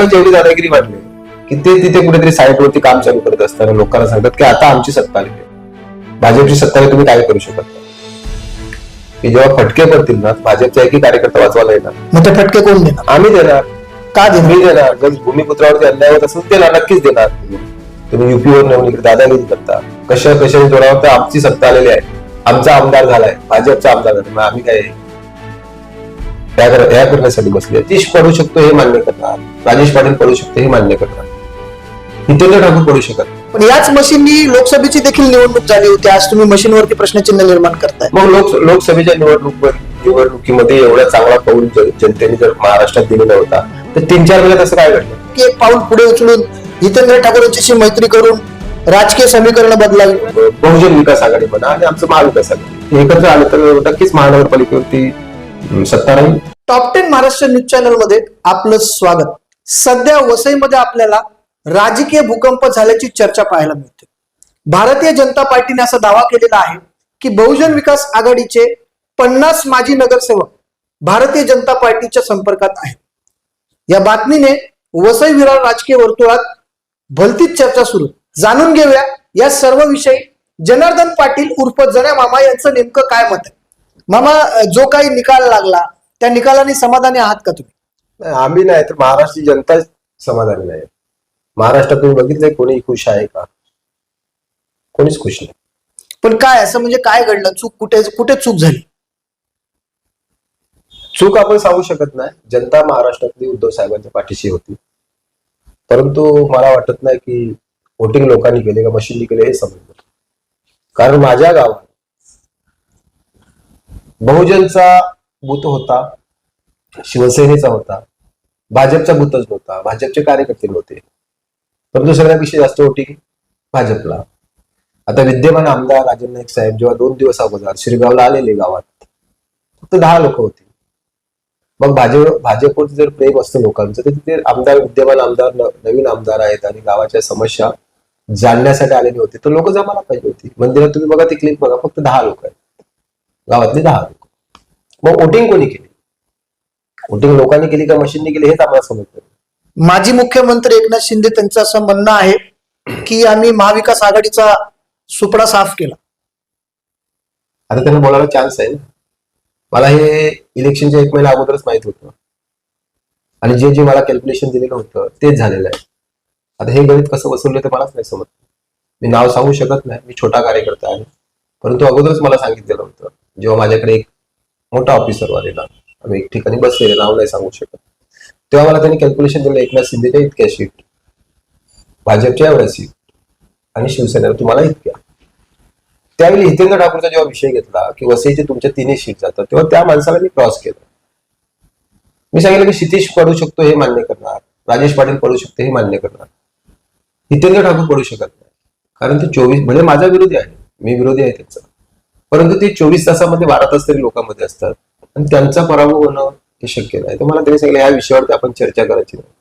लोकांची एवढी दादागिरी वाटली की ते तिथे कुठेतरी साईटवरती काम चालू करत असताना लोकांना सांगतात की आता आमची सत्ता आली आहे. भाजपची सत्ता तुम्ही काय करू शकत नाही. की जेव्हा फटके पडतील ना भाजपचा एकही कार्यकर्ता वाचवायला येणार. मग ते फटके कोण देणार? आम्ही देणार. का मी देणार. जर भूमिपुत्रावरती अन्याय होत असेल त्याला नक्कीच देणार. तुम्ही युपीवर नेऊन इकडे दादागिरी करता. कशा कशा जोरावर तर आमची सत्ता आलेली आहे. आमचा आमदार झालाय. भाजपचा आमदार झाला आम्ही काय? त्या या करण्यासाठी बसले. यतीश पडू शकतो हे मान्य करणार. राजेश पाटील पडू शकतो हे मान्य करणार. हितेंद्र ठाकूर पडू शकत. पण याच मशीननी लोकसभेची देखील निवडणूक झाली होती. आज तुम्ही मशीनवरती प्रश्नचिन्ह निर्माण करताय. मग लोक लोकसभेच्या निवडणूक निवडणुकीमध्ये एवढा चांगला ज- जनतेने जर महाराष्ट्रात दिलेला होता तर तीन चार वेळा तसं काय घडलं? की एक पाऊल पुढे उचलून जितेंद्र ठाकूर यांच्याशी मैत्री करून राजकीय समीकरण बदलावी. बहुजन विकास आघाडी म्हणा आणि आमचं महाविकास आघाडी. एकत्र आलं तर नक्कीच महानगरपालिकेवरती अं, टॉप टेन महाराष्ट्र न्यूज चॅनलमध्ये आपलं स्वागत. सध्या वसईमध्ये आपल्याला राजकीय भूकंप झाल्याची चर्चा पाहायला मिळते. भारतीय जनता पार्टीने असा दावा केलेला आहे की बहुजन विकास आघाडीचे पन्नास माजी नगरसेवक भारतीय जनता पार्टीच्या संपर्कात आहेत. या बातमीने वसई विरार राजकीय वर्तुळात भलतीच चर्चा सुरू. जाणून घेऊया या सर्व विषयी जनार्दन पाटील उर्फ जण्या मामा यांचं नेमकं काय मत आहे? मामा जो काही निकाल लागला त्या निकालाने समाधानी आहात का तुम्ही? नाही, आम्ही नाही तर महाराष्ट्राची जनता समाधानी नाही. महाराष्ट्रात तुम्ही बघितलंय कोणी खुश आहे का? कोणीच खुश नाही. पण काय असं म्हणजे काय घडलं? चूक कुठे कुठे चूक झाली? चूक आपण सांगू शकत नाही. जनता महाराष्ट्रातली उद्धव साहेबांच्या पाठीशी होती. परंतु मला वाटत नाही की वोटिंग लोकांनी केले का मशीननी केले हे समजलं कारण माझ्या गावात बहुजनचा बूथ होता शिवसेनेचा होता भाजपचा बूथच नव्हता भाजपचे कार्यकर्ते नव्हते परंतु सगळ्यापेक्षा जास्त वोटिंग भाजपला. आता विद्यमान आमदार राजन नाईक साहेब जेव्हा दोन दिवस अगोदर शिरगावला आलेले गावात फक्त दहा लोक होती. मग भाजप भाजपवरती जर प्रेम असतं लोकांचं तर तिथे आमदार विद्यमान आमदार नवीन आमदार आहेत आणि गावाच्या समस्या जाणण्यासाठी आलेले होते. तर लोक जमायला पाहिजे होती. मंदिरात तुम्ही बघा ती क्लिप बघा फक्त दहा लोक आहेत. गावातले दहा लोक. मग वोटिंग कोणी केली? वोटिंग लोकांनी केली का मशीननी केली हेच आम्हाला समजतं माजी मुख्यमंत्री एकनाथ शिंदे त्यांचं असं म्हणणं आहे की आम्ही महाविकास आघाडीचा सुपडा साफ केला. आता त्यांना बोलायला चान्स आहे ना. मला हे इलेक्शनच्या एक महिना अगोदरच माहीत होतं. आणि जे जे मला कॅल्क्युलेशन दिलेलं होतं तेच झालेलं आहे. आता हे गणित कसं बसवलं ते मलाच नाही समजत. मी नाव सांगू शकत नाही. मी छोटा कार्यकर्ता आहे. परंतु अगोदरच मला सांगितलेलं होतं. जेव्हा माझ्याकडे एक मोठा ऑफिसर आलेला आम्ही एक ठिकाणी बसलेले नाव नाही सांगू शकत. तेव्हा मला त्यांनी कॅल्क्युलेशन दिलं एकनाथ शिंदेच्या इतक्या सीट भाजपच्या एवढ्या सीट आणि शिवसेनेला तुम्हाला इतक्या. त्यावेळी हितेंद्र ठाकूरचा जेव्हा विषय घेतला की वसईचे तुमच्या तिन्ही सीट जातात तेव्हा त्या माणसाला मी क्रॉस केलं. मी सांगितलं की क्षितिश पडू शकतो हे मान्य करणार राजेश पाटील पडू शकतो हे मान्य करणार हितेंद्र ठाकूर पडू शकत नाही कारण ते चोवीस म्हणजे माझा विरोधी आहे मी विरोधी आहे त्याचा. परंतु ते चोवीस तासामध्ये बारा तास तरी लोकांमध्ये असतात. आणि त्यांचा पराभव होणं हे शक्य नाही. तर मला त्यांनी सांगितलं या विषयावरती आपण चर्चा करायची नाही.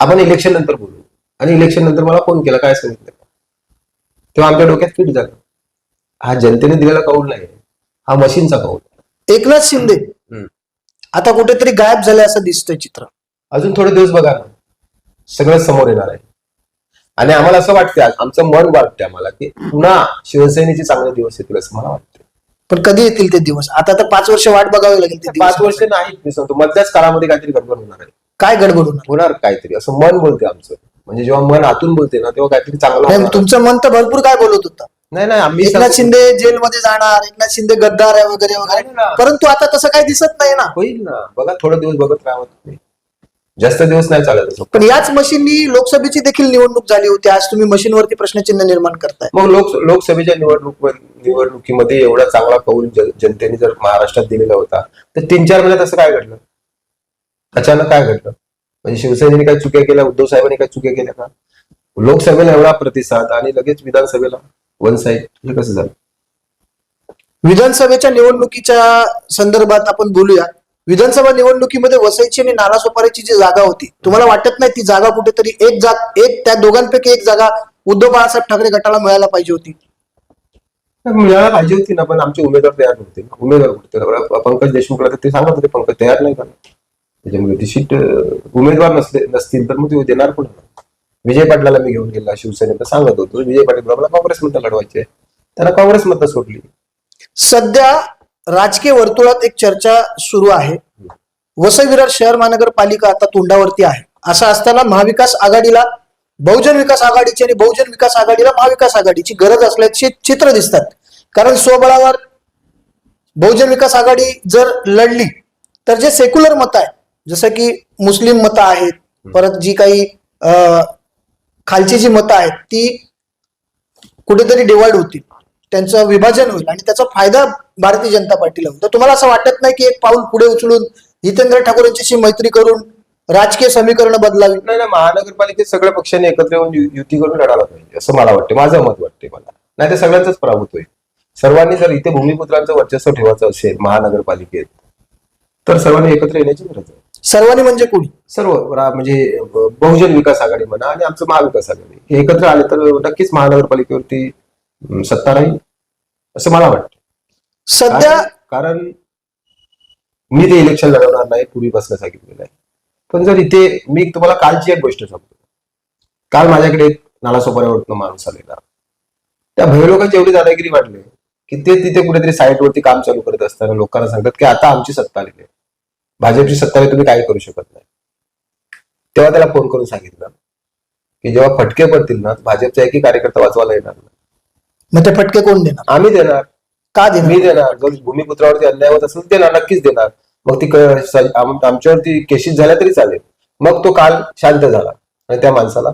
आपण इलेक्शन नंतर बोलू. आणि इलेक्शन नंतर मला फोन केला. काय सांगितलं? तेव्हा आमच्या डोक्यात फिट झालं. हा जनतेने दिलेला कौल नाही. हा मशीनचा कौल. एकनाथ शिंदे. आता कुठेतरी गायब झाले असं दिसतंय चित्र. अजून थोडे दिवस बघा ना. सगळं समोर येणार आहे. आणि आम्हाला असं वाटतं आमचं मन वाटतंय आम्हाला की पुन्हा शिवसेनेचे चांगले दिवस येतील असं मला वाटतं पण कधी येतील ते दिवस? आता तर पाच वर्ष वाट बघावी लागेल ते पाच. वर्ष नाही मी सांगतो मधल्याच काळामध्ये काहीतरी गडबड होणार आहे. काय गडबड होणार? होणार काहीतरी. असं मन बोलते आमचं. म्हणजे जेव्हा मन आतून बोलते ना तेव्हा काहीतरी चांगलं नाही, होणार. तुमचं मन तर भरपूर काय बोलत होतं. नाही नाही आम्ही एकनाथ सांगतो- शिंदे जेलमध्ये जाणार एकनाथ शिंदे गद्दार आहे वगैरे वगैरे. नाही ना. परंतु आता तसं काही दिसत नाही ना. होईल ना. बघा थोडे दिवस बघत राहा तुम्ही. जास्त दिवस नाही चालत असं. पण याच मशीननी लोकसभेची देखील निवडणूक झाली होती. आज तुम्ही मशीनवरती प्रश्नचिन्ह निर्माण करताय. मग लोक लोकसभेच्या निवडणूक निवडणुकीमध्ये एवढा चांगला कौल जनतेने जर महाराष्ट्रात दिलेला होता तर तीन चार महिन्यात असं काय घडलं? अचानक काय घडलं? म्हणजे शिवसेनेने काही चुक्या केल्या? उद्धव साहेबांनी काही चुक्या केल्या का? लोकसभेला एवढा प्रतिसाद आणि लगेच विधानसभेला वन साईड हे कसं झालं? विधानसभेच्या निवडणुकीच्या संदर्भात आपण बोलूया. विधानसभा निवडणुकीमध्ये वसईची आणि नालासोपाऱ्याची जी जागा होती तुम्हाला वाटत नाही ती जागा कुठेतरी एक जाग एक त्या दोघांपैकी एक जागा उद्धव बाळासाहेब ठाकरे गटाला मिळायला पाहिजे होती? मिळायला पाहिजे होती ना पण आमचे उमेदवार तयार नव्हते. उमेदवार कुठे पंकज देशमुखला तर ते सांगत होते पंकज तयार नाही का त्याच्यामुळे ती सीट उमेदवार नसले नसतील तर मग ते देणार कोण विजय पाटलाला मी घेऊन गेला शिवसेनेत सांगत होतो विजय पाटील मला काँग्रेसमधनं लढवायचे त्यांना काँग्रेसमधनं सोडली. सध्या राजकीय वर्तुळात एक चर्चा सुरू आहे. वसई विरार शहर महानगरपालिका आता तोंडावरती आहे. असं असताना महाविकास आघाडीला बहुजन विकास आघाडीची आणि बहुजन विकास आघाडीला महाविकास आघाडीची गरज असल्याचे चित्र दिसतात. कारण स्वबळावर बहुजन विकास आघाडी जर लढली तर जे सेक्युलर मतं आहे जसं की मुस्लिम मतं आहेत परत जी काही खालची जी मतं आहेत ती कुठेतरी डिवाइड होतील. त्यांचं विभाजन होईल आणि त्याचा फायदा भारतीय जनता पार्टीला होईल. तर तुम्हाला असं वाटत नाही की एक पाऊल पुढे उचलून जितेंद्र ठाकूर यांच्याशी मैत्री करून राजकीय समीकरण बदलावी? नाही नाही महानगरपालिकेत सगळ्या पक्षांनी एकत्र येऊन युती करून लढायला पाहिजे असं मला वाटतं. माझं मत वाटते मला. नाही तर सगळ्यांचाच पराभूत होईल सर्वांनी जर इथे भूमिपुत्रांचं वर्चस्व ठेवायचं असेल महानगरपालिकेत तर सर्वांनी एकत्र येण्याची गरज आहे. सर्वांनी म्हणजे कोणी? सर्व म्हणजे बहुजन विकास आघाडी म्हणा आणि आमचं महाविकास आघाडी. हे एकत्र आले तर नक्कीच महानगरपालिकेवरती सत्ता राहील असं मला वाटतं. सध्या कारण- मी ते इलेक्शन लढवणार नाही पूर्वीपासून सांगितलेलं आहे. पण जर इथे मी तुम्हाला कालची एक गोष्ट सांगतो. काल माझ्याकडे एक नालासोपाऱ्यावरनं माणूस आलेला. त्या भयलोकांची एवढी दादागिरी वाढली की ते तिथे कुठेतरी साईटवरती काम चालू करत असताना लोकांना सांगतात की आता आमची सत्ता आलेली आहे. भाजपची सत्ता आहे तुम्ही काही करू शकत नाही. तेव्हा त्याला फोन करून सांगितलं की जेव्हा फटके पडतील ना भाजपचा एकही कार्यकर्ता वाचवायला येणार नाही. मग ते फटके कोण देणार? आम्ही देणार. का देणार? मी देणार. जर भूमिपुत्रावरती अन्याय होत असेल देणार नक्कीच देणार. मग ती क- स- आम- आमच्यावरती केशीत झाल्या तरी चालेल. मग तो काल शांत झाला आणि त्या माणसाला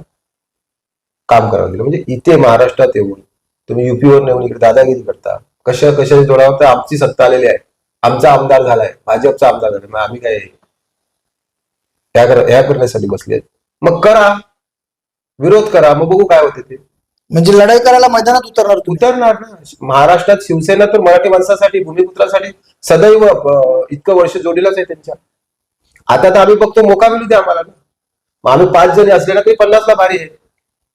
काम करावं दिलं. म्हणजे इथे महाराष्ट्रात येऊन तुम्ही युपीवर नेऊन इकडे दादागिरी करता. कशा कशाच्या जोडावर तर आमची सत्ता आलेली आहे. आमचा आमदार झालाय. भाजपचा आमदार झालाय. मग आम्ही काय या कर- या करण्यासाठी बसले मग करा. विरोध करा. मग बघू काय होते ते. म्हणजे लढाई करायला मैदानात उतरणार तुम्ही. उतरणार ना. महाराष्ट्रात शिवसेना तर मराठी माणसासाठी भूमिपुत्रासाठी सदैव अं, इतकं वर्ष जोडीलाच आहे त्यांच्या. आता तर आम्ही बघतो मोका मिळू द्या आम्हाला ना. मग आम्ही पाच जणी असलेला तरी पन्नासला भारी आहे.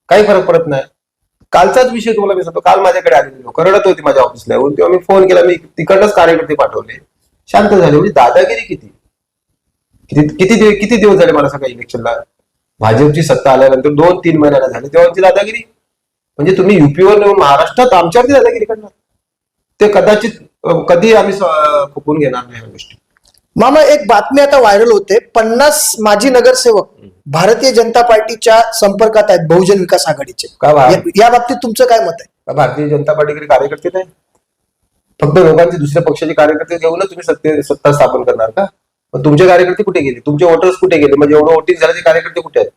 काही फरक पडत नाही. कालचाच विषय तुम्हाला मी सांगतो. काल माझ्याकडे आलेले लोक. रडत होती माझ्या ऑफिसला. येऊन तेव्हा मी फोन केला. मी तिकडनंच कार्यकर्ते पाठवले. शांत झाले. म्हणजे दादागिरी किती? किती किती दिव- किती दिवस झाले मला सगळ्या इलेक्शनला भाजपची सत्ता आल्यानंतर दोन तीन महिन्याला झाले. तेव्हाची दादागिरी म्हणजे तुम्ही युपीवर महाराष्ट्रात आमच्यावरती दादागिरी करणार ते कदाचित कधी आम्ही फुकून घेणार नाही या गोष्टी. मामा एक बातमी आता व्हायरल होते. पन्नास माजी नगरसेवक भारतीय जनता पार्टीच्या संपर्कात आहेत बहुजन विकास आघाडीचे. या- बाबतीत तुमचं काय मत आहे? भारतीय जनता पार्टीकडे कार्यकर्ते नाही? फक्त लोकांचे दुसऱ्या पक्षाचे कार्यकर्ते घेऊनच तुम्ही सत्ते सत्ता स्थापन करणार का? तुमचे कार्यकर्ते कुठे गेले? तुमचे वोटर्स कुठे गेले? म्हणजे एवढं वोटिंग झालं ते कार्यकर्ते कुठे आहेत?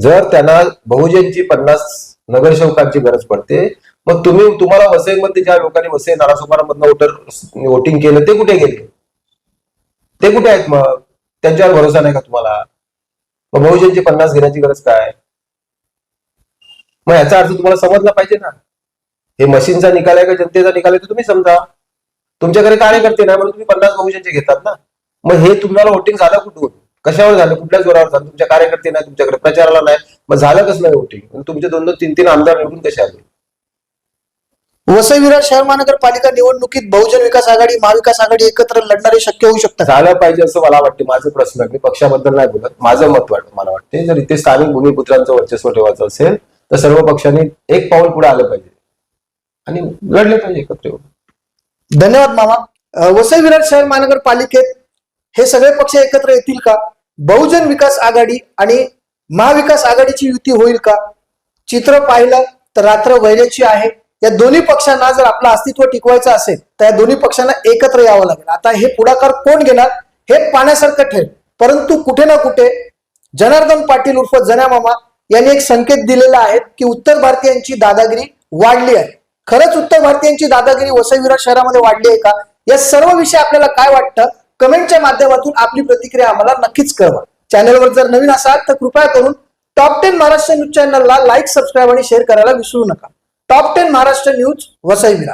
जर त्यांना बहुजनची पन्नास नगरसेवकांची गरज पडते. मग तुम्ही तुम्हाला वसईमध्ये ज्या लोकांनी वसई नारासोपारामधनं वोटर वोटिंग केलं ते कुठे गेले? ते कुठे आहेत मग? त्यांच्यावर भरोसा नाही का तुम्हाला? मग बहुजनची पन्नास घेण्याची गरज काय? मग याचा अर्थ तुम्हाला समजला पाहिजे ना. हे मशीनचा निकाल आहे का जनतेचा निकाल आहे तो तुम्ही समजा. तुमच्याकडे कार्यकर्ते नाही म्हणून तुम्ही पन्नास बहुजनचे घेतात ना. मग हे तुम्हाला वोटिंग झालं कुठून? कशावर झालं? कुठल्या जोरावर झालं? तुमच्या कार्यकर्ते नाही तुमच्याकडे प्रचाराला नाही. मग झालं कसं नाही वोटिंग. तुमचे दोन दोन तीन तीन आमदार निवडून कसे आले? वसई विरार शहर महानगरपालिका निवडणुकीत बहुजन विकास आघाडी महाविकास आघाडी एकत्र लढणारे शक्य होऊ शकतात. झालं पाहिजे असं मला वाटते. माझं प्रश्न मी पक्षाबद्दल नाही बोलत. माझं मत वाटत मला वाटते. जर इथे स्थानिक भूमिपुत्रांचं वर्चस्व ठेवायचं असेल तर सर्व पक्षांनी एक पाऊल पुढे आलं पाहिजे. आणि लढले पाहिजे एकत्र येऊन. धन्यवाद मामा. वसई विरार शहर महानगरपालिकेत हे सगळे पक्ष एकत्र येतील का? बहुजन विकास आघाडी आणि महाविकास आघाडीची युती होईल का? चित्र पाहिलं तर रात्र वैल्याची आहे. या दोन्ही पक्षांना जर आपलं अस्तित्व टिकवायचं असेल तर या दोन्ही पक्षांना एकत्र यावं लागेल. आता हे पुढाकार कोण घेणार? हे पाण्यासारखं ठरेल. परंतु कुठे ना कुठे जनार्दन पाटील उर्फ जनामामा यांनी एक संकेत दिलेला आहे की उत्तर भारतीयांची दादागिरी वाढली आहे. खरंच उत्तर भारतीयांची दादागिरी वसईविरा शहरामध्ये वाढली आहे का? या सर्व विषय आपल्याला काय वाटतं? कमेंटच्या माध्यमातून आपली प्रतिक्रिया आम्हाला नक्कीच कळवा. चॅनलवर जर नवीन असाल तर कृपया करून टॉप टेन महाराष्ट्र न्यूज चॅनलला लाईक सबस्क्राईब आणि शेअर करायला विसरू नका. Top ten Maharashtra news Vasai Virar